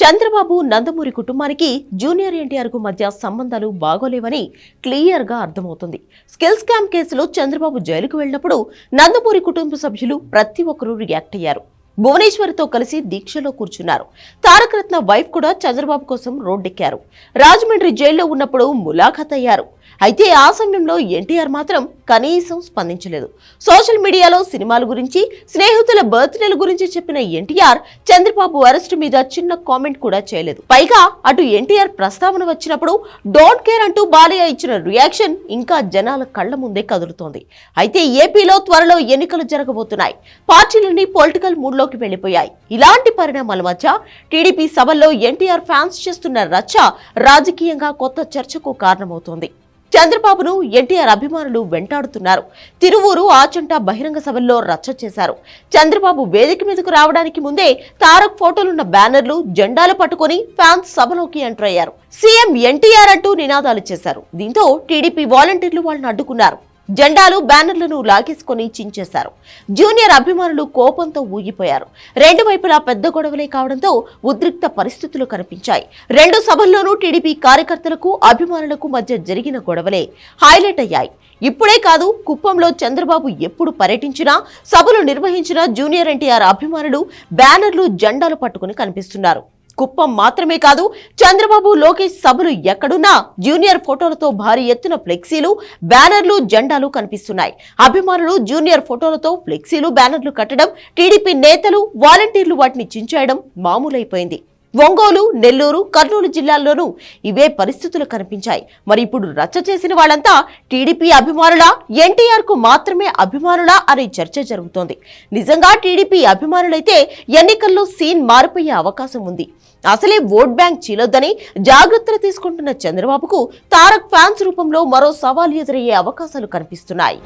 చంద్రబాబు నందమూరి కుటుంబానికి జూనియర్ ఎన్టీఆర్కు మధ్య సంబంధాలు బాగోలేవని క్లియర్గా అర్థమవుతుంది. స్కిల్ స్కామ్ కేసులో చంద్రబాబు జైలుకు వెళ్ళినప్పుడు నందమూరి కుటుంబ సభ్యులు ప్రతి ఒక్కరూ రియాక్ట్ అయ్యారు. భువనేశ్వరితో కలిసి దీక్షలో కూర్చున్నారు. తారకరత్న వైఫ్ కూడా చంద్రబాబు కోసం రోడ్డెక్కారు. రాజమండ్రి జైల్లో ఉన్నప్పుడు ములాఖత్ అయ్యారు అయితే ఆ సమయంలో ఎన్టీఆర్ మాత్రం కనీసం స్పందించలేదు. సోషల్ మీడియాలో సినిమాల గురించి స్నేహితుల బర్త్డేల గురించి చెప్పిన ఎన్టీఆర్ చంద్రబాబు అరెస్ట్ మీద చిన్న కామెంట్ కూడా చేయలేదు. పైగా అటు ఎన్టీఆర్ ప్రస్తావన వచ్చినప్పుడు డోంట్ కేర్ అంటూ బాలయ్య ఇచ్చిన రియాక్షన్ ఇంకా జనాల కళ్ళ ముందే కదులుతోంది. అయితే ఏపీలో త్వరలో ఎన్నికలు జరగబోతున్నాయి. పార్టీలన్నీ పొలిటికల్ మూడ్లో మూడ్లోకి వెళ్ళిపోయాయి ఇలాంటి పరిణామాల మధ్య టీడీపీ సభల్లో ఎన్టీఆర్ ఫ్యాన్స్ చేస్తున్న రచ్చ రాజకీయంగా కొత్త చర్చకు కారణమవుతోంది. చంద్రబాబును ఎన్టీఆర్ అభిమానులు వెంటాడుతున్నారు. తిరువూరు ఆచంట బహిరంగ సభల్లో రచ్చ చేశారు. చంద్రబాబు వేదిక మీదకు రావడానికి ముందే తారక్ ఫోటోలున్న బ్యానర్లు జెండాలు పట్టుకొని ఫ్యాన్స్ సభలోకి ఎంటర్ అయ్యారు. సీఎం ఎన్టీఆర్ అంటూ నినాదాలు చేశారు. దీంతో టీడీపీ వాలంటీర్లు వాళ్ళని అడ్డుకున్నారు. జెండాలు బ్యానర్లను లాగేసుకొని చించేశారు. జూనియర్ అభిమానులు కోపంతో ఊగిపోయారు. రెండు వైపులా పెద్ద గొడవలే కావడంతో ఉద్రిక్త పరిస్థితులు కనిపించాయి. రెండు సభల్లోనూ టీడీపీ కార్యకర్తలకు అభిమానులకు మధ్య జరిగిన గొడవలే హైలైట్ అయ్యాయి. ఇప్పుడే కాదు కుప్పంలో చంద్రబాబు ఎప్పుడు పర్యటించినా సభలు నిర్వహించినా జూనియర్ ఎన్టీఆర్ అభిమానులు బ్యానర్లు జెండాలు పట్టుకుని కనిపిస్తున్నారు. కుప్పం మాత్రమే కాదు చంద్రబాబు లోకేష్ సభలు ఎక్కడున్నా జూనియర్ ఫోటోలతో భారీ ఎత్తున ఫ్లెక్సీలు బ్యానర్లు జెండాలు కనిపిస్తున్నాయి. అభిమానులు జూనియర్ ఫోటోలతో ఫ్లెక్సీలు బ్యానర్లు కట్టడం టీడీపీ నేతలు వాలంటీర్లు వాటిని చించేయడం మామూలైపోయింది. ఒంగోలు నెల్లూరు కర్నూలు జిల్లాల్లోనూ ఇవే పరిస్థితులు కనిపించాయి. మరి ఇప్పుడు రచ్చ చేసిన వాళ్ళంతా టీడీపీ అభిమానులా ఎన్టీఆర్కు మాత్రమే అభిమానులా అనే చర్చ జరుగుతోంది. నిజంగా టీడీపీ అభిమానులైతే ఎన్నికల్లో సీన్ మారిపోయే అవకాశం ఉంది. అసలే ఓట్ బ్యాంక్ చీలొద్దని జాగ్రత్తలు తీసుకుంటున్న చంద్రబాబుకు తారక్ ఫ్యాన్స్ రూపంలో మరో సవాల్ ఎదురయ్యే అవకాశాలు కనిపిస్తున్నాయి.